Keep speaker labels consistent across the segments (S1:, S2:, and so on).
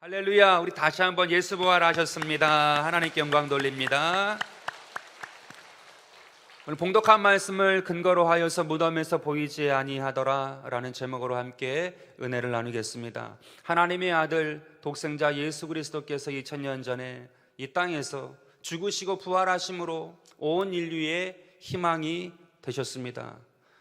S1: 할렐루야. 우리 다시 한번 예수 부활하셨습니다. 하나님께 영광 돌립니다. 오늘 봉독한 말씀을 근거로 하여서 무덤에서 보이지 아니하더라라는 제목으로 함께 은혜를 나누겠습니다. 하나님의 아들 독생자 예수 그리스도께서 2000년 전에 이 땅에서 죽으시고 부활하심으로 온 인류의 희망이 되셨습니다.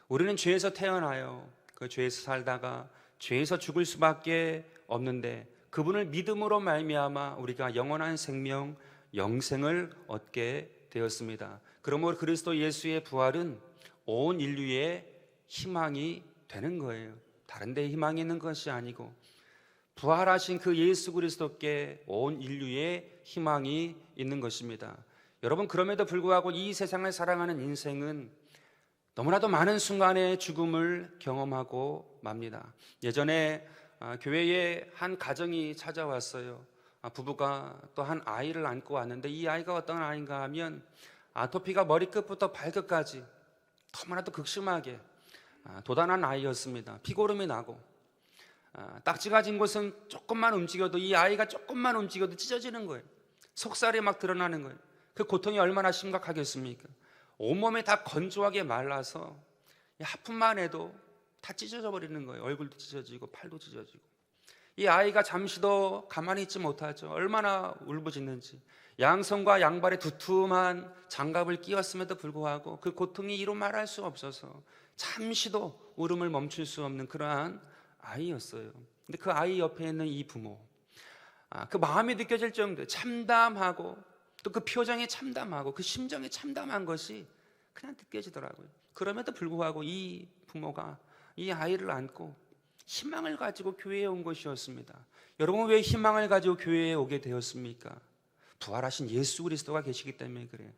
S1: 우리는 죄에서 태어나요. 그 죄에서 살다가 죄에서 죽을 수밖에 없는데 그분을 믿음으로 말미암아 우리가 영원한 생명 영생을 얻게 되었습니다. 그러므로 그리스도 예수의 부활은 온 인류의 희망이 되는 거예요. 다른 데 희망이 있는 것이 아니고 부활하신 그 예수 그리스도께 온 인류의 희망이 있는 것입니다. 여러분 그럼에도 불구하고 이 세상을 사랑하는 인생은 너무나도 많은 순간의 죽음을 경험하고 맙니다. 예전에 아, 교회에 한 가정이 찾아왔어요. 아, 부부가 또 한 아이를 안고 왔는데 이 아이가 어떤 아이인가 하면 아토피가 머리끝부터 발끝까지 너무나도 극심하게 아, 도단한 아이였습니다. 피고름이 나고 아, 딱지가 진 곳은 조금만 움직여도 이 아이가 조금만 움직여도 찢어지는 거예요. 속살이 막 드러나는 거예요. 그 고통이 얼마나 심각하겠습니까? 온몸이 다 건조하게 말라서 이 하품만 해도 다 찢어져 버리는 거예요. 얼굴도 찢어지고 팔도 찢어지고. 이 아이가 잠시도 가만히 있지 못하죠. 얼마나 울부짖는지. 양손과 양발에 두툼한 장갑을 끼웠음에도 불구하고 그 고통이 이루 말할 수 없어서 잠시도 울음을 멈출 수 없는 그러한 아이였어요. 근데 그 아이 옆에 있는 이 부모, 아, 그 마음이 느껴질 정도 참담하고 또 그 표정이 참담하고 그 심정이 참담한 것이 그냥 느껴지더라고요. 그럼에도 불구하고 이 부모가 이 아이를 안고 희망을 가지고 교회에 온 것이었습니다. 여러분 왜 희망을 가지고 교회에 오게 되었습니까? 부활하신 예수 그리스도가 계시기 때문에 그래요.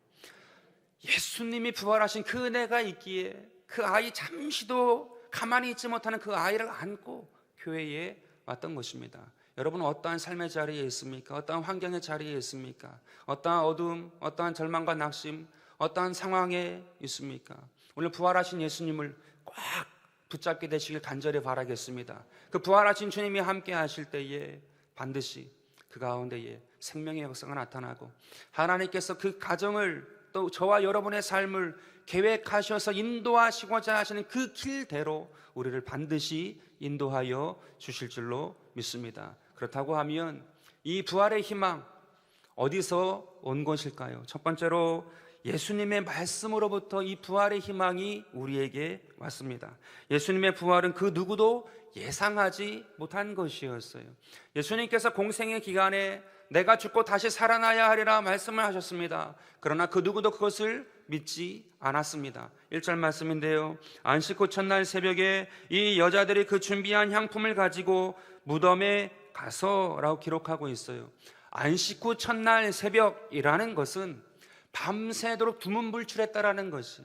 S1: 예수님이 부활하신 그 은혜가 있기에 그 아이 잠시도 가만히 있지 못하는 그 아이를 안고 교회에 왔던 것입니다. 여러분 어떠한 삶의 자리에 있습니까? 어떠한 환경의 자리에 있습니까? 어떠한 어둠, 어떠한 절망과 낙심, 어떠한 상황에 있습니까? 오늘 부활하신 예수님을 꽉 붙잡게 되시길 간절히 바라겠습니다. 그 부활하신 주님이 함께 하실 때에 반드시 그 가운데에 생명의 역사가 나타나고 하나님께서 그 가정을 또 저와 여러분의 삶을 계획하셔서 인도하시고자 하시는 그 길대로 우리를 반드시 인도하여 주실 줄로 믿습니다. 그렇다고 하면 이 부활의 희망 어디서 온 것일까요? 첫 번째로 예수님의 말씀으로부터 이 부활의 희망이 우리에게 왔습니다. 예수님의 부활은 그 누구도 예상하지 못한 것이었어요. 예수님께서 공생의 기간에 내가 죽고 다시 살아나야 하리라 말씀을 하셨습니다. 그러나 그 누구도 그것을 믿지 않았습니다. 1절 말씀인데요. 안식 후 첫날 새벽에 이 여자들이 그 준비한 향품을 가지고 무덤에 가서라고 기록하고 있어요. 안식 후 첫날 새벽이라는 것은 밤새도록 두문불출했다라는 것이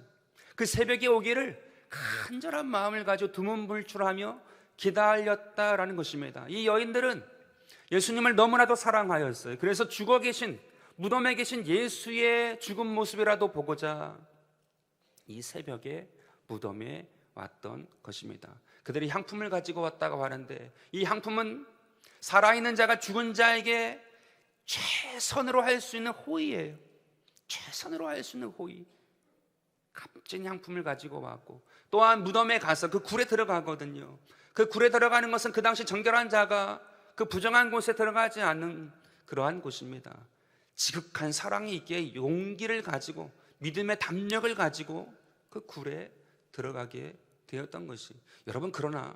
S1: 그 새벽에 오기를 간절한 마음을 가지고 두문불출하며 기다렸다라는 것입니다. 이 여인들은 예수님을 너무나도 사랑하였어요. 그래서 죽어 계신 무덤에 계신 예수의 죽은 모습이라도 보고자 이 새벽에 무덤에 왔던 것입니다. 그들이 향품을 가지고 왔다고 하는데 이 향품은 살아있는 자가 죽은 자에게 최선으로 할 수 있는 호의예요. 최선으로 할 수 있는 호의. 값진 향품을 가지고 왔고 또한 무덤에 가서 그 굴에 들어가거든요. 그 굴에 들어가는 것은 그 당시 정결한 자가 그 부정한 곳에 들어가지 않는 그러한 곳입니다. 지극한 사랑이 있기에 용기를 가지고 믿음의 담력을 가지고 그 굴에 들어가게 되었던 것이 여러분 그러나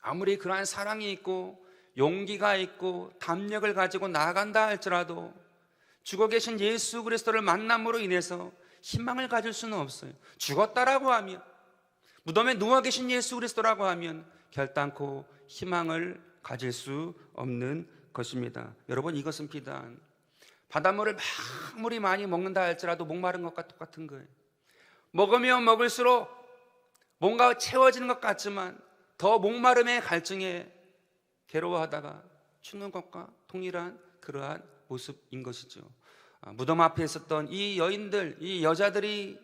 S1: 아무리 그러한 사랑이 있고 용기가 있고 담력을 가지고 나아간다 할지라도 죽어 계신 예수 그리스도를 만남으로 인해서 희망을 가질 수는 없어요. 죽었다라고 하면 무덤에 누워 계신 예수 그리스도라고 하면 결단코 희망을 가질 수 없는 것입니다. 여러분 이것은 비단 바닷물을 아무리 많이 먹는다 할지라도 목마른 것과 똑같은 거예요. 먹으면 먹을수록 뭔가 채워지는 것 같지만 더 목마름의 갈증에 괴로워하다가 죽는 것과 동일한 그러한 모습인 것이죠. 아, 무덤 앞에 있었던 이 여인들, 이 여자들이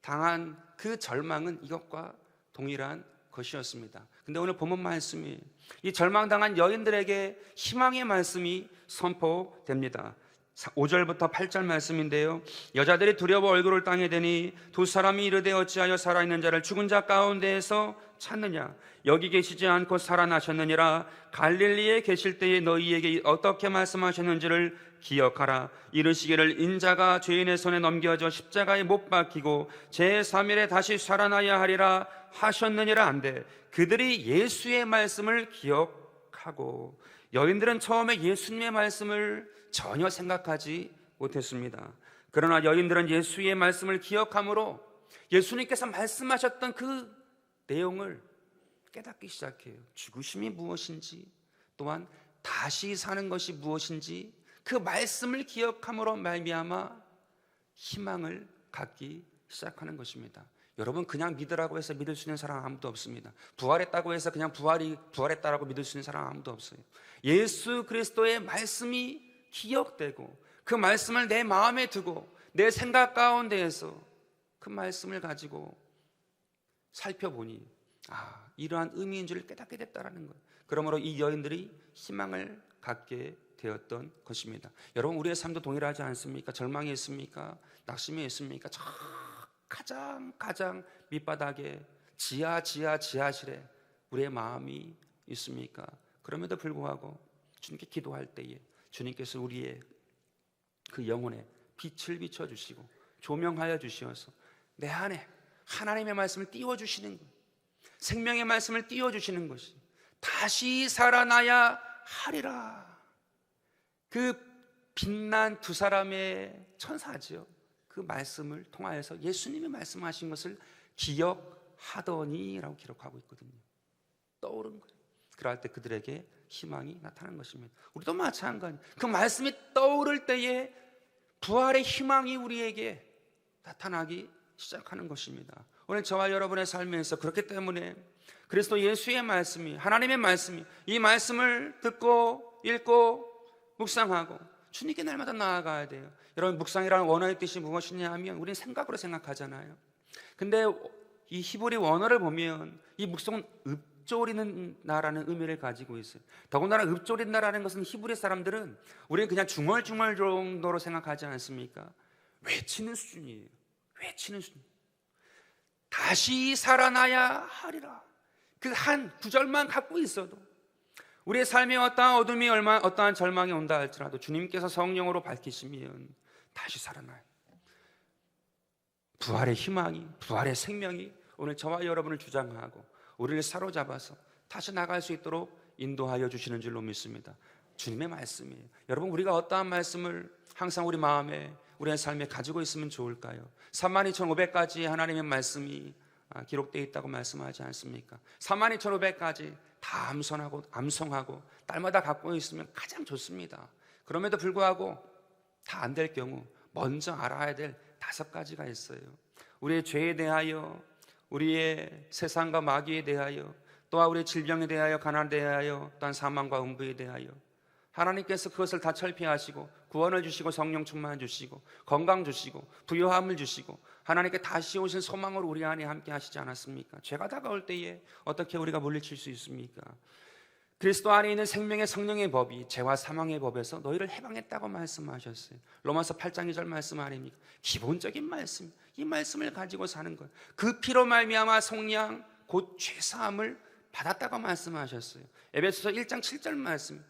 S1: 당한 그 절망은 이것과 동일한 것이었습니다. 근데 오늘 본문 말씀이 이 절망당한 여인들에게 희망의 말씀이 선포됩니다. 5절부터 8절 말씀인데요. 여자들이 두려워 얼굴을 땅에 대니 두 사람이 이르되 어찌하여 살아있는 자를 죽은 자 가운데에서 찾느냐? 여기 계시지 않고 살아나셨느니라. 갈릴리에 계실 때에 너희에게 어떻게 말씀하셨는지를 기억하라. 이르시기를 인자가 죄인의 손에 넘겨져 십자가에 못 박히고 제3일에 다시 살아나야 하리라 하셨느니라 한데 그들이 예수의 말씀을 기억하고 여인들은 처음에 예수님의 말씀을 전혀 생각하지 못했습니다. 그러나 여인들은 예수의 말씀을 기억함으로 예수님께서 말씀하셨던 그 내용을 깨닫기 시작해요. 죽으심이 무엇인지, 또한 다시 사는 것이 무엇인지 그 말씀을 기억함으로 말미암아 희망을 갖기 시작하는 것입니다. 여러분 그냥 믿으라고 해서 믿을 수 있는 사람 아무도 없습니다. 부활했다고 해서 그냥 부활이 부활했다라고 믿을 수 있는 사람 아무도 없어요. 예수 그리스도의 말씀이 기억되고 그 말씀을 내 마음에 두고 내 생각 가운데에서 그 말씀을 가지고 살펴보니 아 이러한 의미인 줄 깨닫게 됐다라는 거예요. 그러므로 이 여인들이 희망을 갖게 되었던 것입니다. 여러분 우리의 삶도 동일하지 않습니까? 절망이 있습니까? 낙심이 있습니까? 저 가장 가장 밑바닥에 지하 지하 지하실에 우리의 마음이 있습니까? 그럼에도 불구하고 주님께 기도할 때에 주님께서 우리의 그 영혼에 빛을 비춰 주시고 조명하여 주시어서 내 안에 하나님의 말씀을 띄워 주시는 것, 생명의 말씀을 띄워 주시는 것이 다시 살아나야 하리라. 그 빛난 두 사람의 천사지요. 그 말씀을 통하여서 예수님이 말씀하신 것을 기억하더니라고 기록하고 있거든요. 떠오른 거예요. 그럴 때 그들에게 희망이 나타난 것입니다. 우리도 마찬가지. 그 말씀이 떠오를 때에 부활의 희망이 우리에게 나타나기 시작하는 것입니다. 오늘 저와 여러분의 삶에서 그렇기 때문에 그리스도 예수의 말씀이 하나님의 말씀이 이 말씀을 듣고 읽고 묵상하고 주님께 날마다 나아가야 돼요. 여러분 묵상이라는 원어의 뜻이 무엇이냐 하면 우리는 생각으로 생각하잖아요. 근데 이 히브리 원어를 보면 이 묵상은 읊조리는 나라는 의미를 가지고 있어요. 더군다나 읊조린다라는 것은 히브리 사람들은 우리는 그냥 중얼중얼 정도로 생각하지 않습니까? 외치는 수준이에요. 외치는 수준. 다시 살아나야 하리라. 그 한 구절만 갖고 있어도 우리의 삶에 어떠한 어둠이 얼마 어떠한 절망이 온다 할지라도 주님께서 성령으로 밝히시면 다시 살아나요. 부활의 희망이, 부활의 생명이 오늘 저와 여러분을 주장하고 우리를 사로잡아서 다시 나갈 수 있도록 인도하여 주시는 줄로 믿습니다. 주님의 말씀이에요. 여러분 우리가 어떠한 말씀을 항상 우리 마음에 우리의 삶에 가지고 있으면 좋을까요? 32,500가지 하나님의 말씀이 아, 기록되어 있다고 말씀하지 않습니까? 32,500가지 다 암송하고 암송하고 딸마다 갖고 있으면 가장 좋습니다. 그럼에도 불구하고 다 안 될 경우 먼저 알아야 될 다섯 가지가 있어요. 우리의 죄에 대하여, 우리의 세상과 마귀에 대하여, 또한 우리의 질병에 대하여, 가난에 대하여, 또한 사망과 음부에 대하여 하나님께서 그것을 다 철폐하시고 구원을 주시고 성령 충만 주시고 건강 주시고 부유함을 주시고 하나님께 다시 오신 소망으로 우리 안에 함께 하시지 않았습니까? 죄가 다가올 때에 어떻게 우리가 물리칠 수 있습니까? 그리스도 안에 있는 생명의 성령의 법이 죄와 사망의 법에서 너희를 해방했다고 말씀하셨어요. 로마서 8장 2절 말씀 아닙니까? 기본적인 말씀. 이 말씀을 가지고 사는 것. 그 피로 말미암아 속량 곧 죄 사함을 받았다고 말씀하셨어요. 에베소서 1장 7절 말씀.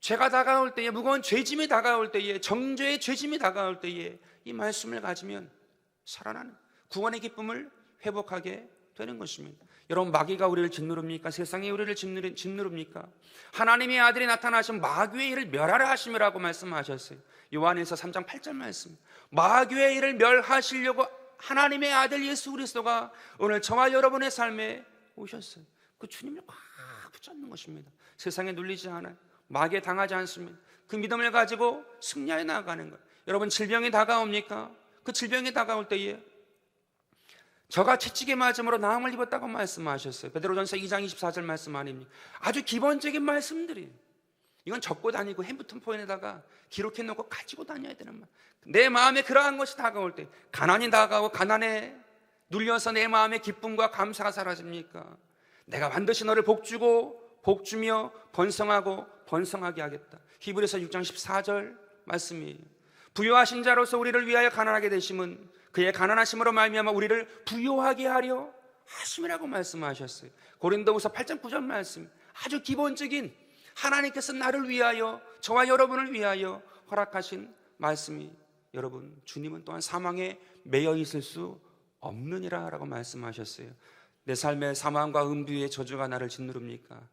S1: 죄가 다가올 때에 무거운 죄짐이 다가올 때에 정죄의 죄짐이 다가올 때에 이 말씀을 가지면 살아나는 구원의 기쁨을 회복하게 되는 것입니다. 여러분 마귀가 우리를 짓누릅니까? 세상이 우리를 짓누릅니까? 하나님의 아들이 나타나신 마귀의 일을 멸하라 하심이라고 말씀하셨어요. 요한에서 3장 8절 말씀. 마귀의 일을 멸하시려고 하나님의 아들 예수 그리스도가 오늘 저와 여러분의 삶에 오셨어요. 그 주님을 꽉 붙잡는 것입니다. 세상에 눌리지 않아요. 마귀에 당하지 않습니다. 그 믿음을 가지고 승리해 나가는 거예요. 여러분 질병이 다가옵니까? 그 질병이 다가올 때에 저가 채찍에 맞음으로 나음을 입었다고 말씀하셨어요. 베드로전서 2장 24절 말씀 아닙니까? 아주 기본적인 말씀들이 이건 적고 다니고 핸드폰 폰에다가 기록해 놓고 가지고 다녀야 되는 말. 내 마음에 그러한 것이 다가올 때 가난이 다가오고 가난에 눌려서 내 마음의 기쁨과 감사가 사라집니까? 내가 반드시 너를 복주고 복주며 번성하고 번성하게 하겠다. 히브리서 6장 14절 말씀이에요. 부요하신 자로서 우리를 위하여 가난하게 되심은 그의 가난하심으로 말미암아 우리를 부요하게 하려 하심이라고 말씀하셨어요. 고린도후서 8장 9절 말씀. 아주 기본적인 하나님께서 나를 위하여 저와 여러분을 위하여 허락하신 말씀이 여러분 주님은 또한 사망에 매여 있을 수 없느니라라고 말씀하셨어요. 내 삶의 사망과 음부의 저주가 나를 짓누릅니까?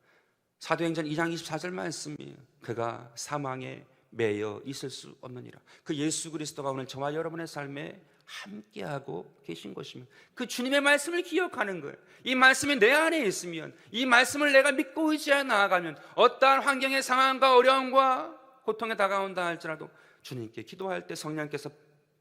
S1: 사도행전 2장 24절 말씀이에요. 그가 사망에 매여 있을 수 없느니라. 그 예수 그리스도가 오늘 저와 여러분의 삶에 함께하고 계신 것입니다. 그 주님의 말씀을 기억하는 거예요. 이 말씀이 내 안에 있으면, 이 말씀을 내가 믿고 의지하여 나아가면, 어떠한 환경의 상황과 어려움과 고통에 다가온다 할지라도 주님께 기도할 때 성령께서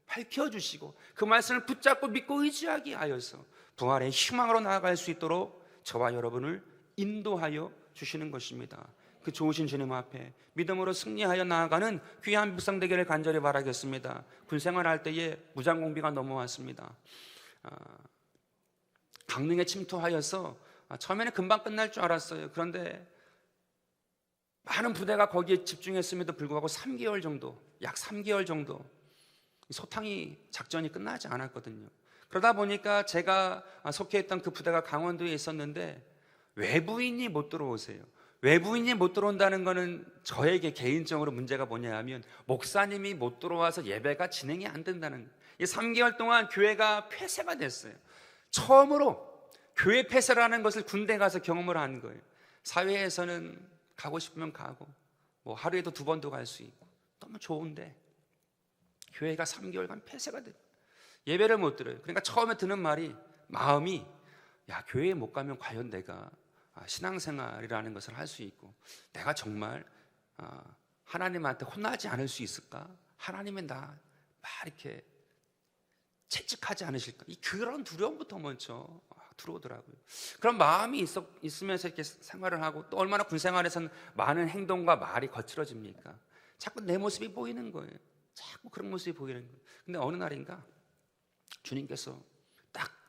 S1: 밝혀주시고 그 말씀을 붙잡고 믿고 의지하게 하여서 부활의 희망으로 나아갈 수 있도록 저와 여러분을 인도하여 주시는 것입니다. 그 좋으신 주님 앞에 믿음으로 승리하여 나아가는 귀한 묵상 되기를 간절히 바라겠습니다. 군 생활할 때에 무장 공비가 넘어왔습니다. 아, 강릉에 침투하여서 아, 처음에는 금방 끝날 줄 알았어요. 그런데 많은 부대가 거기에 집중했음에도 불구하고 3개월 정도, 약 3개월 정도 소탕이 작전이 끝나지 않았거든요. 그러다 보니까 제가 속해 있던 그 부대가 강원도에 있었는데 외부인이 못 들어오세요. 외부인이 못 들어온다는 거는 저에게 개인적으로 문제가 뭐냐 하면 목사님이 못 들어와서 예배가 진행이 안 된다는. 이 3개월 동안 교회가 폐쇄가 됐어요. 처음으로 교회 폐쇄라는 것을 군대 가서 경험을 한 거예요. 사회에서는 가고 싶으면 가고 뭐 하루에도 두 번도 갈 수 있고 너무 좋은데 교회가 3개월간 폐쇄가 됐 예배를 못 들어요. 그러니까 처음에 드는 말이 마음이 야 교회에 못 가면 과연 내가 아, 신앙생활이라는 것을 할 수 있고 내가 정말 아, 하나님한테 혼나지 않을 수 있을까? 하나님은 나 막 이렇게 채찍하지 않으실까? 이 그런 두려움부터 먼저 들어오더라고요. 그런 마음이 있어, 있으면서 이렇게 생활을 하고 또 얼마나 군 생활에서는 많은 행동과 말이 거칠어집니까? 자꾸 내 모습이 보이는 거예요. 자꾸 그런 모습이 보이는 거예요. 근데 어느 날인가 주님께서 딱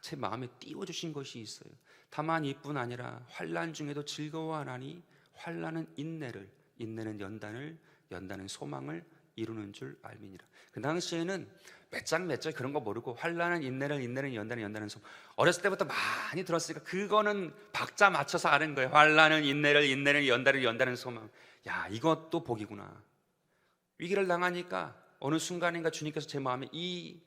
S1: 제 마음에 띄워 주신 것이 있어요. 다만 이뿐 아니라 환란 중에도 즐거워하나니 환란은 인내를 인내는 연단을 연단은 소망을 이루는 줄 알미니라. 그 당시에는 몇장 몇 절 그런 거 모르고 환란은 인내를 인내는 연단을 연단은 소망. 어렸을 때부터 많이 들었으니까 그거는 박자 맞춰서 아는 거예요. 환란은 인내를 인내는 연단을 연단은 소망. 야 이것도 복이구나. 위기를 당하니까 어느 순간인가 주님께서 제 마음에 이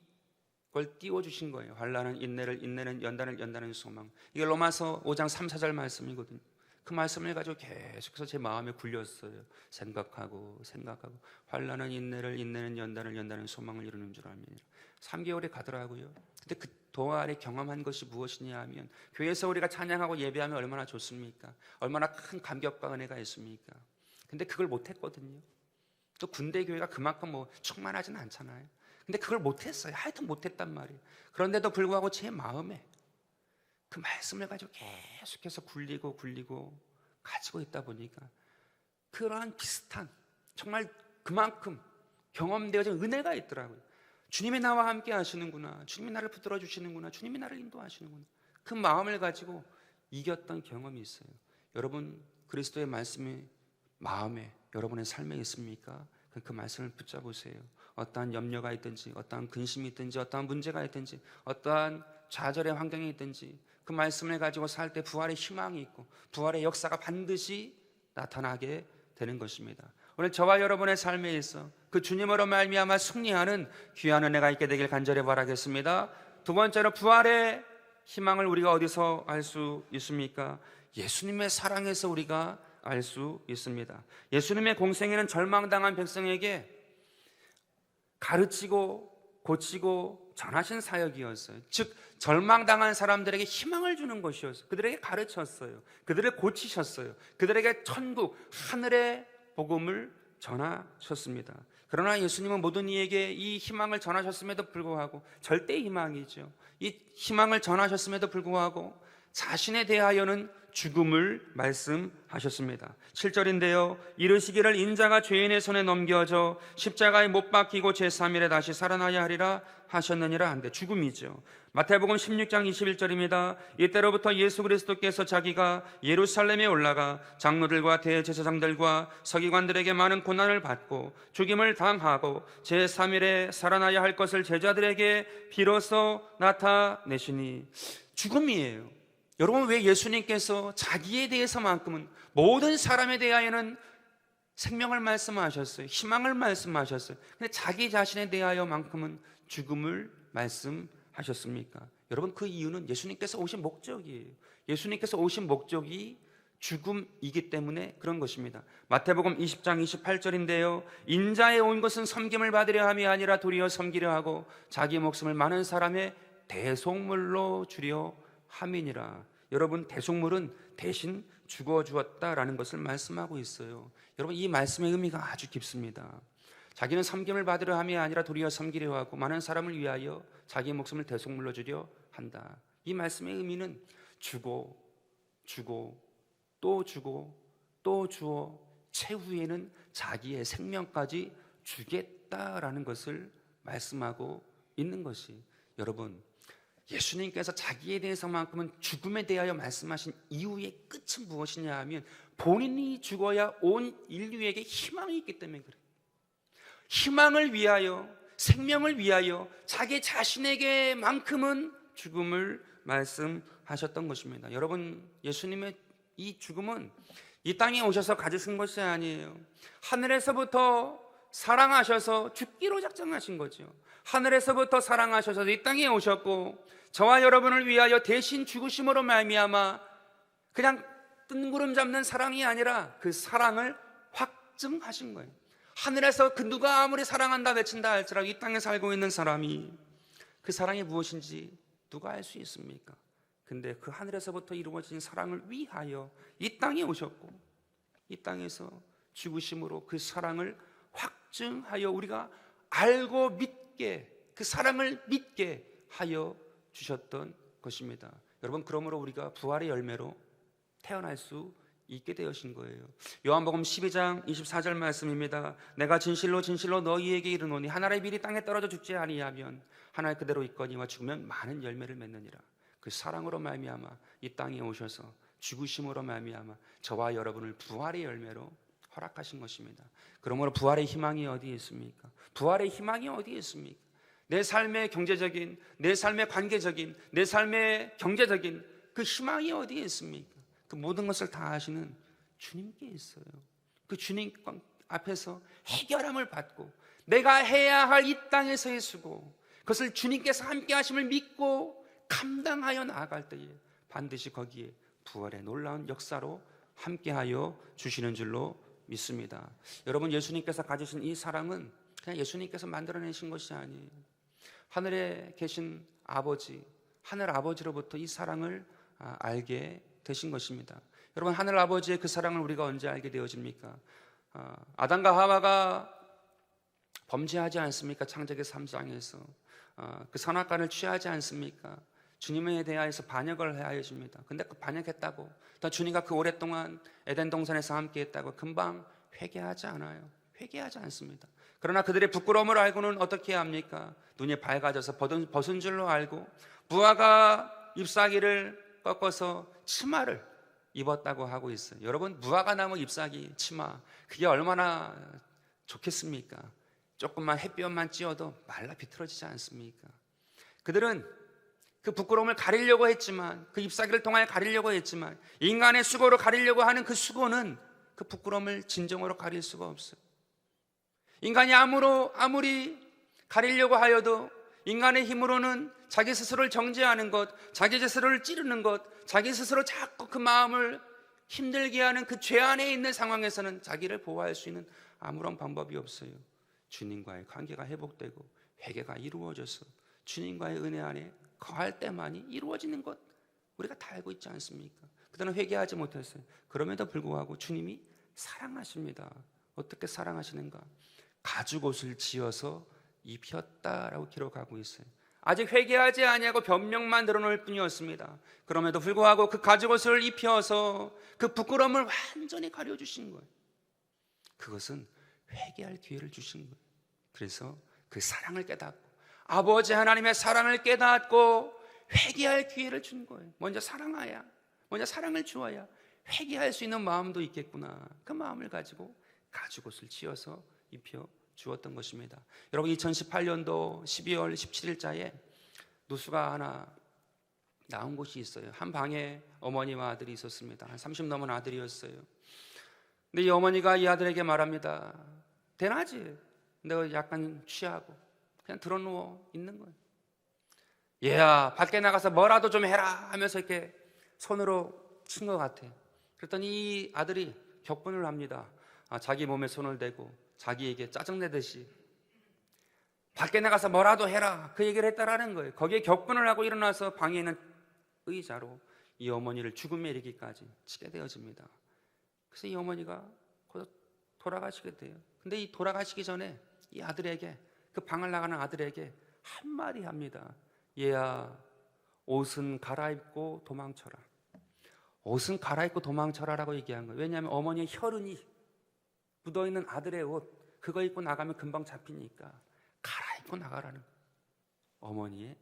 S1: 그걸 띄워 주신 거예요. 환란은 인내를 인내는 연단을 연단은 소망. 이게 로마서 5장 3, 4절 말씀이거든요. 그 말씀을 가지고 계속해서 제 마음에 굴렸어요. 생각하고 생각하고 환란은 인내를 인내는 연단을 연단은 소망을 이루는 줄 압니다. 3개월이 가더라고요. 근데 그 동안에 경험한 것이 무엇이냐 하면 교회에서 우리가 찬양하고 예배하면 얼마나 좋습니까? 얼마나 큰 감격과 은혜가 있습니까? 근데 그걸 못 했거든요. 또 군대 교회가 그만큼 뭐 충만하진 않잖아요. 근데 그걸 못했어요. 하여튼 못했단 말이에요. 그런데도 불구하고 제 마음에 그 말씀을 가지고 계속해서 굴리고 굴리고 가지고 있다 보니까 그러한 비슷한 정말 그만큼 경험되어진 은혜가 있더라고요. 주님이 나와 함께 하시는구나. 주님이 나를 붙들어 주시는구나. 주님이 나를 인도하시는구나. 그 마음을 가지고 이겼던 경험이 있어요. 여러분 그리스도의 말씀이 마음에 여러분의 삶에 있습니까? 그 말씀을 붙잡으세요. 어떠한 염려가 있든지, 어떠한 근심이 있든지, 어떠한 문제가 있든지, 어떠한 좌절의 환경이 있든지, 그 말씀을 가지고 살 때 부활의 희망이 있고, 부활의 역사가 반드시 나타나게 되는 것입니다. 오늘 저와 여러분의 삶에 있어 그 주님으로 말미암아 승리하는 귀한 은혜가 있게 되길 간절히 바라겠습니다. 두 번째로 부활의 희망을 우리가 어디서 알 수 있습니까? 예수님의 사랑에서 우리가 알 수 있습니다. 예수님의 공생에는 절망당한 백성에게 가르치고 고치고 전하신 사역이었어요. 즉 절망당한 사람들에게 희망을 주는 것이었어요. 그들에게 가르쳤어요. 그들을 고치셨어요. 그들에게 천국 하늘의 복음을 전하셨습니다. 그러나 예수님은 모든 이에게 이 희망을 전하셨음에도 불구하고 절대 희망이죠. 이 희망을 전하셨음에도 불구하고 자신에 대하여는 죽음을 말씀하셨습니다. 7절인데요. 이르시기를 인자가 죄인의 손에 넘겨져 십자가에 못 박히고 제3일에 다시 살아나야 하리라 하셨느니라 한데 죽음이죠. 마태복음 16장 21절입니다. 이때로부터 예수 그리스도께서 자기가 예루살렘에 올라가 장로들과 대제사장들과 서기관들에게 많은 고난을 받고 죽임을 당하고 제3일에 살아나야 할 것을 제자들에게 비로소 나타내시니 죽음이에요. 여러분 왜 예수님께서 자기에 대해서만큼은 모든 사람에 대하여는 생명을 말씀하셨어요. 희망을 말씀하셨어요. 근데 자기 자신에 대하여만큼은 죽음을 말씀하셨습니까? 여러분 그 이유는 예수님께서 오신 목적이에요. 예수님께서 오신 목적이 죽음이기 때문에 그런 것입니다. 마태복음 20장 28절인데요. 인자에 온 것은 섬김을 받으려 함이 아니라 도리어 섬기려 하고 자기 목숨을 많은 사람의 대속물로 주려 함이니라. 여러분 대속물은 대신 죽어 주었다라는 것을 말씀하고 있어요. 여러분 이 말씀의 의미가 아주 깊습니다. 자기는 섬김을 받으려 함이 아니라 도리어 섬기려 하고 많은 사람을 위하여 자기 목숨을 대속물로 주려 한다. 이 말씀의 의미는 주고 주고 또 주고 또 주어 최후에는 자기의 생명까지 주겠다라는 것을 말씀하고 있는 것이 여러분 예수님께서 자기에 대해서만큼은 죽음에 대하여 말씀하신 이유의 끝은 무엇이냐 하면 본인이 죽어야 온 인류에게 희망이 있기 때문에 그래요. 희망을 위하여 생명을 위하여 자기 자신에게만큼은 죽음을 말씀하셨던 것입니다. 여러분 예수님의 이 죽음은 이 땅에 오셔서 가지신 것이 아니에요. 하늘에서부터 사랑하셔서 죽기로 작정하신 거죠. 하늘에서부터 사랑하셔서 이 땅에 오셨고 저와 여러분을 위하여 대신 죽으심으로 말미암아 그냥 뜬구름 잡는 사랑이 아니라 그 사랑을 확증하신 거예요. 하늘에서 그 누가 아무리 사랑한다 외친다 할지라도 이 땅에 살고 있는 사람이 그 사랑이 무엇인지 누가 알 수 있습니까? 근데 그 하늘에서부터 이루어진 사랑을 위하여 이 땅에 오셨고 이 땅에서 죽으심으로 그 사랑을 확증하여 우리가 알고 믿게 그 사랑을 믿게 하여 주셨던 것입니다. 여러분 그러므로 우리가 부활의 열매로 태어날 수 있게 되어신 거예요. 요한복음 12장 24절 말씀입니다. 내가 진실로 진실로 너희에게 이르노니 하나의 빌이 땅에 떨어져 죽지 아니하면 하나의 그대로 있거니와 죽으면 많은 열매를 맺느니라. 그 사랑으로 말미암아 이 땅에 오셔서 죽으심으로 말미암아 저와 여러분을 부활의 열매로 허락하신 것입니다. 그러므로 부활의 희망이 어디에 있습니까? 부활의 희망이 어디에 있습니까? 내 삶의 경제적인, 내 삶의 관계적인, 내 삶의 경제적인 그 희망이 어디에 있습니까? 그 모든 것을 다 하시는 주님께 있어요. 그 주님 앞에서 해결함을 받고 내가 해야 할 이 땅에서의 수고 그것을 주님께서 함께 하심을 믿고 감당하여 나아갈 때에 반드시 거기에 부활의 놀라운 역사로 함께하여 주시는 줄로 믿습니다. 여러분 예수님께서 가지신 이 사랑은 그냥 예수님께서 만들어내신 것이 아니에요. 하늘에 계신 아버지, 하늘 아버지로부터 이 사랑을 아, 알게 되신 것입니다. 여러분 하늘 아버지의 그 사랑을 우리가 언제 알게 되어집니까? 아, 아담과 하와가 범죄하지 않습니까? 창세기 3장에서 아, 그 선악과를 취하지 않습니까? 주님에 대하여서 반역을 해야 해줍니다. 근데 그 반역했다고 또 주님과 그 오랫동안 에덴 동산에서 함께했다고 금방 회개하지 않아요. 회개하지 않습니다. 그러나 그들의 부끄러움을 알고는 어떻게 합니까? 눈이 밝아져서 벗은, 벗은 줄로 알고 무화과 잎사귀를 꺾어서 치마를 입었다고 하고 있어요. 여러분 무화과 나무 잎사귀 치마 그게 얼마나 좋겠습니까? 조금만 햇볕만 찌어도 말라 비틀어지지 않습니까? 그들은 그 부끄러움을 가리려고 했지만 그 잎사귀를 통하여 가리려고 했지만 인간의 수고로 가리려고 하는 그 수고는 그 부끄러움을 진정으로 가릴 수가 없어요. 인간이 아무로 아무리 가리려고 하여도 인간의 힘으로는 자기 스스로를 정죄하는 것, 자기 스스로를 찌르는 것, 자기 스스로 자꾸 그 마음을 힘들게 하는 그 죄 안에 있는 상황에서는 자기를 보호할 수 있는 아무런 방법이 없어요. 주님과의 관계가 회복되고 회개가 이루어져서 주님과의 은혜 안에 거할 때만이 이루어지는 것 우리가 다 알고 있지 않습니까? 그들은 회개하지 못했어요. 그럼에도 불구하고 주님이 사랑하십니다. 어떻게 사랑하시는가? 가죽 옷을 지어서 입혔다라고 기록하고 있어요. 아직 회개하지 아니하고 변명만 드러놓을 뿐이었습니다. 그럼에도 불구하고 그 가죽 옷을 입혀서 그 부끄러움을 완전히 가려 주신 거예요. 그것은 회개할 기회를 주신 거예요. 그래서 그 사랑을 깨닫고 아버지 하나님의 사랑을 깨닫고 회개할 기회를 준 거예요. 먼저 사랑하야, 먼저 사랑을 주어야 회개할 수 있는 마음도 있겠구나. 그 마음을 가지고 가죽옷을 지어서 입혀 주었던 것입니다. 여러분 2018년도 12월 17일자에 누수가 하나 나온 곳이 있어요. 한 방에 어머니와 아들이 있었습니다. 한 30 넘은 아들이었어요. 근데 이 어머니가 이 아들에게 말합니다. 대낮에 내가 약간 취하고 그냥 들어누워 있는 거예요. 얘야 밖에 나가서 뭐라도 좀 해라 하면서 이렇게 손으로 친 것 같아. 그랬더니 이 아들이 격분을 합니다. 아, 자기 몸에 손을 대고 자기에게 짜증내듯이 밖에 나가서 뭐라도 해라 그 얘기를 했다라는 거예요. 거기에 격분을 하고 일어나서 방에 있는 의자로 이 어머니를 죽음에 이르기까지 치게 되어집니다. 그래서 이 어머니가 곧 돌아가시게 돼요. 근데 이 돌아가시기 전에 이 아들에게 그 방을 나가는 아들에게 한마디 합니다. 얘야 옷은 갈아입고 도망쳐라. 옷은 갈아입고 도망쳐라라고 얘기한 거예요. 왜냐하면 어머니의 혈흔이 묻어있는 아들의 옷 그거 입고 나가면 금방 잡히니까 갈아입고 나가라는. 어머니의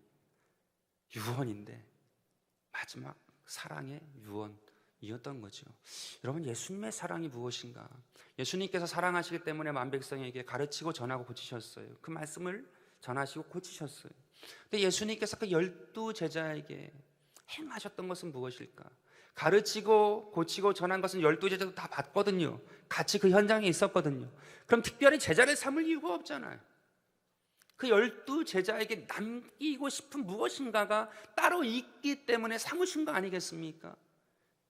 S1: 유언인데 마지막 사랑의 유언 이었던 거죠. 여러분 예수님의 사랑이 무엇인가? 예수님께서 사랑하시기 때문에 만 백성에게 가르치고 전하고 고치셨어요. 그 말씀을 전하시고 고치셨어요. 근데 예수님께서 그 열두 제자에게 행하셨던 것은 무엇일까? 가르치고 고치고 전한 것은 열두 제자도 다 봤거든요. 같이 그 현장에 있었거든요. 그럼 특별히 제자를 삼을 이유가 없잖아요. 그 열두 제자에게 남기고 싶은 무엇인가가 따로 있기 때문에 삼으신 거 아니겠습니까?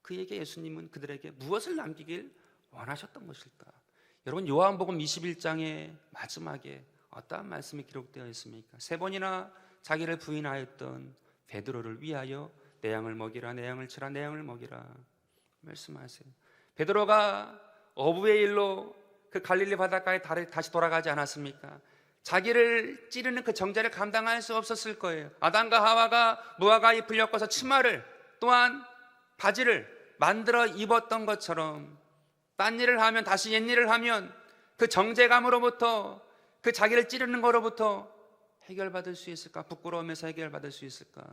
S1: 그에게 예수님은 그들에게 무엇을 남기길 원하셨던 것일까? 여러분 요한복음 21장의 마지막에 어떠한 말씀이 기록되어 있습니까? 세 번이나 자기를 부인하였던 베드로를 위하여 내 양을 먹이라 내 양을 치라 내 양을 먹이라 말씀하세요. 베드로가 어부의 일로 그 갈릴리 바닷가에 다시 돌아가지 않았습니까? 자기를 찌르는 그 정죄를 감당할 수 없었을 거예요. 아담과 하와가 무화과 잎을 엮어서 치마를 또한 바지를 만들어 입었던 것처럼 딴 일을 하면 다시 옛 일을 하면 그 정죄감으로부터 그 자기를 찌르는 거로부터 해결받을 수 있을까? 부끄러움에서 해결받을 수 있을까?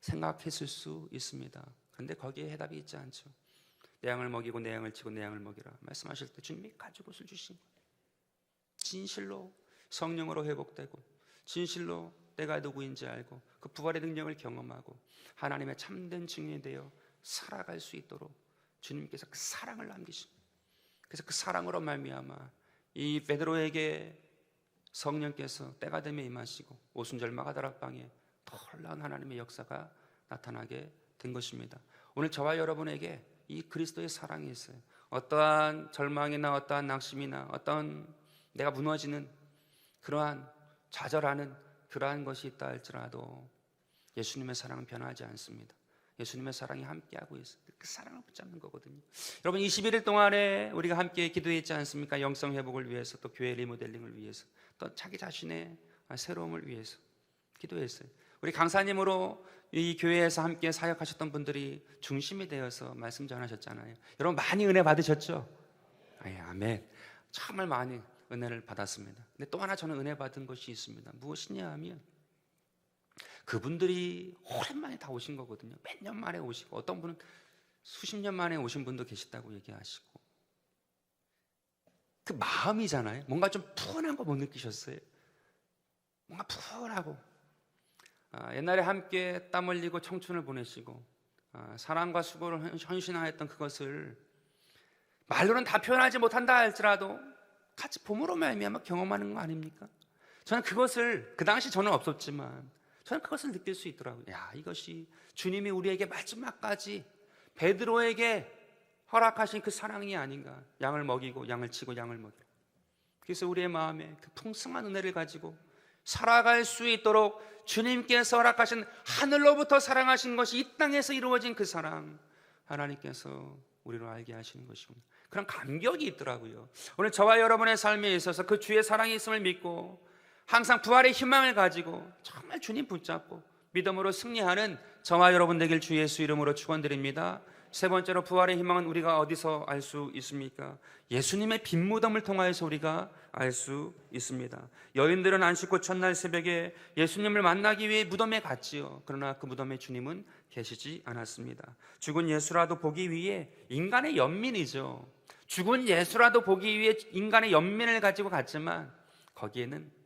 S1: 생각했을 수 있습니다. 그런데 거기에 해답이 있지 않죠. 내 양을 먹이고 내 양을 치고 내 양을 먹이라 말씀하실 때 주님이 가죽옷을 주신 거예요. 진실로 성령으로 회복되고 진실로 내가 누구인지 알고 그 부활의 능력을 경험하고 하나님의 참된 증인이 되어 살아갈 수 있도록 주님께서 그 사랑을 남기신 그래서 그 사랑으로 말미암아 이 베드로에게 성령께서 때가 되면 임하시고 오순절 마가다락방에 놀라운 하나님의 역사가 나타나게 된 것입니다. 오늘 저와 여러분에게 이 그리스도의 사랑이 있어요. 어떠한 절망이나 어떠한 낙심이나 어떠한 내가 무너지는 그러한 좌절하는 그러한 것이 있다 할지라도 예수님의 사랑은 변하지 않습니다. 예수님의 사랑이 함께하고 있어요. 그 사랑을 붙잡는 거거든요. 여러분 21일 동안에 우리가 함께 기도했지 않습니까? 영성 회복을 위해서 또 교회 리모델링을 위해서 또 자기 자신의 새로움을 위해서 기도했어요. 우리 강사님으로 이 교회에서 함께 사역하셨던 분들이 중심이 되어서 말씀 전하셨잖아요. 여러분 많이 은혜 받으셨죠? 아멘. 정말 많이 은혜를 받았습니다. 근데 또 하나 저는 은혜 받은 것이 있습니다. 무엇이냐 하면 그분들이 오랜만에 다 오신 거거든요. 몇 년 만에 오시고 어떤 분은 수십 년 만에 오신 분도 계시다고 얘기하시고 그 마음이잖아요. 뭔가 좀 푸근한 거 못 느끼셨어요? 뭔가 푸근하고 아, 옛날에 함께 땀 흘리고 청춘을 보내시고 아, 사랑과 수고를 헌신하였던 그것을 말로는 다 표현하지 못한다 할지라도 같이 봄으로 말미암아 경험하는 거 아닙니까? 저는 그것을 그 당시 저는 없었지만 저는 그것을 느낄 수 있더라고요. 야, 이것이 주님이 우리에게 마지막까지 베드로에게 허락하신 그 사랑이 아닌가. 양을 먹이고 양을 치고 양을 먹이고. 그래서 우리의 마음에 그 풍성한 은혜를 가지고 살아갈 수 있도록 주님께서 허락하신 하늘로부터 사랑하신 것이 이 땅에서 이루어진 그 사랑 하나님께서 우리로 알게 하시는 것이구나. 그런 감격이 있더라고요. 오늘 저와 여러분의 삶에 있어서 그 주의 사랑이 있음을 믿고 항상 부활의 희망을 가지고 정말 주님 붙잡고 믿음으로 승리하는 저와 여러분 되길 주 예수 이름으로 축원드립니다. 세 번째로 부활의 희망은 우리가 어디서 알 수 있습니까? 예수님의 빈 무덤을 통하여서 우리가 알 수 있습니다. 여인들은 안 씻고 첫날 새벽에 예수님을 만나기 위해 무덤에 갔지요. 그러나 그 무덤에 주님은 계시지 않았습니다. 죽은 예수라도 보기 위해 인간의 연민이죠. 죽은 예수라도 보기 위해 인간의 연민을 가지고 갔지만 거기에는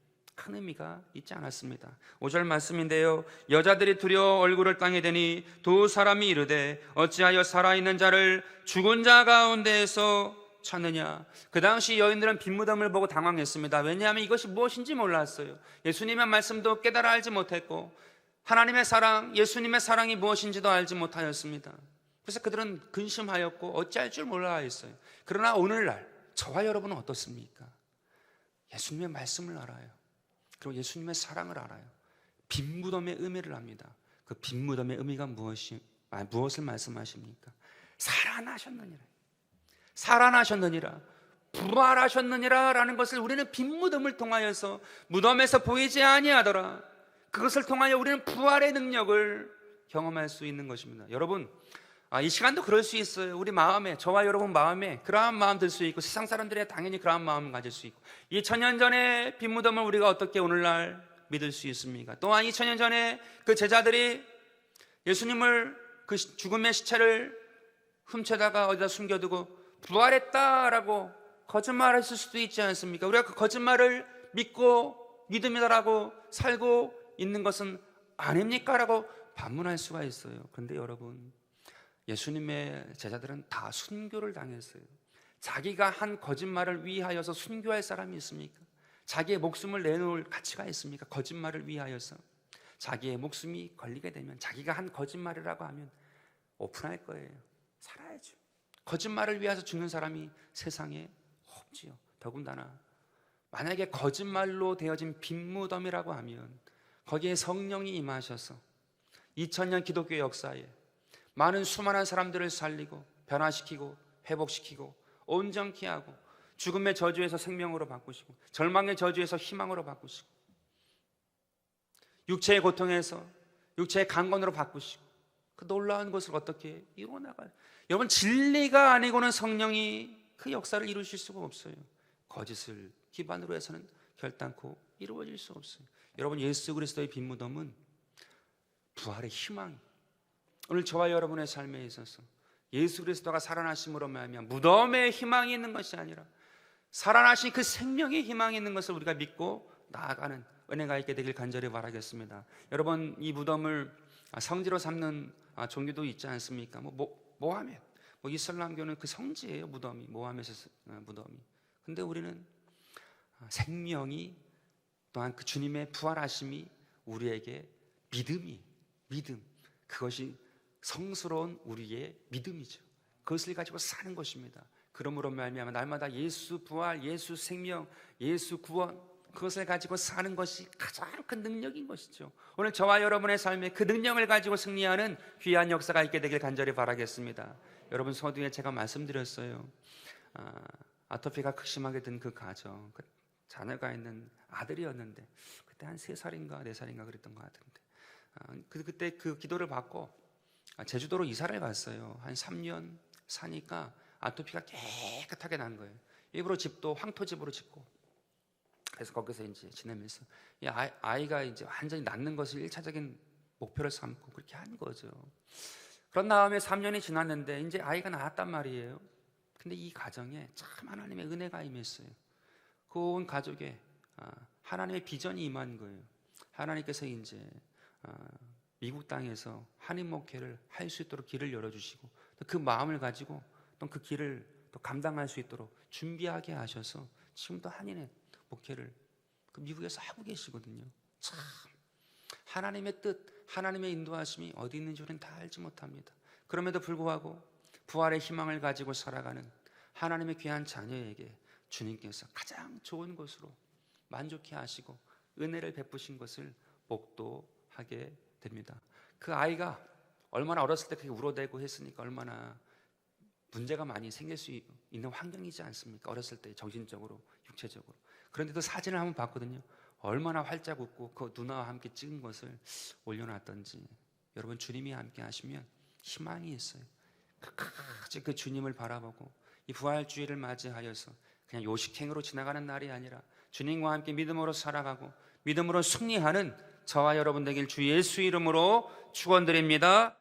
S1: 큰 의미가 있지 않았습니다. 5절 말씀인데요. 여자들이 두려워 얼굴을 땅에 대니 두 사람이 이르되 어찌하여 살아있는 자를 죽은 자 가운데에서 찾느냐. 그 당시 여인들은 빈무덤을 보고 당황했습니다. 왜냐하면 이것이 무엇인지 몰랐어요. 예수님의 말씀도 깨달아 알지 못했고 하나님의 사랑, 예수님의 사랑이 무엇인지도 알지 못하였습니다. 그래서 그들은 근심하였고 어찌할 줄 몰라 했어요. 그러나 오늘날 저와 여러분은 어떻습니까? 예수님의 말씀을 알아요. 그리고 예수님의 사랑을 알아요. 빈무덤의 의미를 압니다. 그 빈무덤의 의미가 무엇이 아, 무엇을 말씀하십니까? 살아나셨느니라. 살아나셨느니라. 부활하셨느니라라는 것을 우리는 빈무덤을 통하여서 무덤에서 보이지 아니하더라. 그것을 통하여 우리는 부활의 능력을 경험할 수 있는 것입니다. 여러분, 아, 이 시간도 그럴 수 있어요. 우리 마음에, 저와 여러분 마음에 그러한 마음 들 수 있고 세상 사람들의 당연히 그러한 마음 가질 수 있고 2000년 전에 빈무덤을 우리가 어떻게 오늘날 믿을 수 있습니까? 또한 2000년 전에 그 제자들이 예수님을 그 시- 죽음의 시체를 훔쳐다가 어디다 숨겨두고 부활했다라고 거짓말했을 수도 있지 않습니까? 우리가 그 거짓말을 믿고 믿음이다라고 살고 있는 것은 아닙니까라고 반문할 수가 있어요. 그런데 여러분 예수님의 제자들은 다 순교를 당했어요. 자기가 한 거짓말을 위하여서 순교할 사람이 있습니까? 자기의 목숨을 내놓을 가치가 있습니까? 거짓말을 위하여서 자기의 목숨이 걸리게 되면 자기가 한 거짓말이라고 하면 오픈할 거예요. 살아야죠. 거짓말을 위해서 죽는 사람이 세상에 없지요. 더군다나 만약에 거짓말로 되어진 빈무덤이라고 하면 거기에 성령이 임하셔서 2000년 기독교 역사에 많은 수많은 사람들을 살리고 변화시키고 회복시키고 온전케 하고 죽음의 저주에서 생명으로 바꾸시고 절망의 저주에서 희망으로 바꾸시고 육체의 고통에서 육체의 강건으로 바꾸시고 그 놀라운 것을 어떻게 이루어 나가요? 여러분 진리가 아니고는 성령이 그 역사를 이루실 수가 없어요. 거짓을 기반으로 해서는 결단코 이루어질 수 없어요. 여러분 예수 그리스도의 빈 무덤은 부활의 희망이 오늘 저와 여러분의 삶에 있어서 예수 그리스도가 살아나심으로 말하면 무덤에 희망이 있는 것이 아니라 살아나신 그 생명의 희망이 있는 것을 우리가 믿고 나아가는 은혜가 있게 되길 간절히 바라겠습니다. 여러분 이 무덤을 성지로 삼는 아, 종교도 있지 않습니까? 뭐, 뭐 모하메, 뭐 이슬람교는 그 성지예요 무덤이 모하메스 무덤이. 근데 우리는 아, 생명이 또한 그 주님의 부활하심이 우리에게 믿음이 믿음 그것이 성스러운 우리의 믿음이죠. 그것을 가지고 사는 것입니다. 그러므로 말미암아 날마다 예수 부활, 예수 생명, 예수 구원 그것을 가지고 사는 것이 가장 큰 능력인 것이죠. 오늘 저와 여러분의 삶에 그 능력을 가지고 승리하는 귀한 역사가 있게 되길 간절히 바라겠습니다. 여러분 서두에 제가 말씀드렸어요. 아, 아토피가 극심하게 든 그 가정, 그 자녀가 있는 아들이었는데 그때 한 세 살인가 네 살인가 그랬던 것 같은데 아, 그 그때 그 기도를 받고 아, 제주도로 이사를 갔어요. 한 3년 사니까 아토피가 깨끗하게 난 거예요. 일부러 집도 황토집으로 짓고 그래서 거기서 이제 지내면서 이 아이, 아이가 이제 완전히 낫는 것을 일차적인 목표를 삼고 그렇게 한 거죠. 그런 다음에 3년이 지났는데 이제 아이가 나왔단 말이에요. 근데 이 가정에 참 하나님의 은혜가 임했어요. 그 온 가족에 아, 하나님의 비전이 임한 거예요. 하나님께서 이제 아, 미국 땅에서 한인 목회를 할 수 있도록 길을 열어주시고 또그 마음을 가지고 또 그 길을 또 감당할 수 있도록 준비하게 하셔서 지금도 한인의 목회를 그 미국에서 하고 계시거든요. 참 하나님의 뜻, 하나님의 인도하심이 어디 있는지 우리는 다 알지 못합니다. 그럼에도 불구하고 부활의 희망을 가지고 살아가는 하나님의 귀한 자녀에게 주님께서 가장 좋은 것으로 만족해 하시고 은혜를 베푸신 것을 목도하게 됩니다. 그 아이가 얼마나 어렸을 때 그렇게 울어대고 했으니까 얼마나 문제가 많이 생길 수 있는 환경이지 않습니까? 어렸을 때 정신적으로, 육체적으로. 그런데도 사진을 한번 봤거든요. 얼마나 활짝 웃고 그 누나와 함께 찍은 것을 올려놨던지 여러분 주님이 함께 하시면 희망이 있어요. 끝까지 그 주님을 바라보고 이 부활주의를 맞이하여서 그냥 요식행으로 지나가는 날이 아니라 주님과 함께 믿음으로 살아가고 믿음으로 승리하는 저와 여러분 되길 주 예수 이름으로 축원드립니다.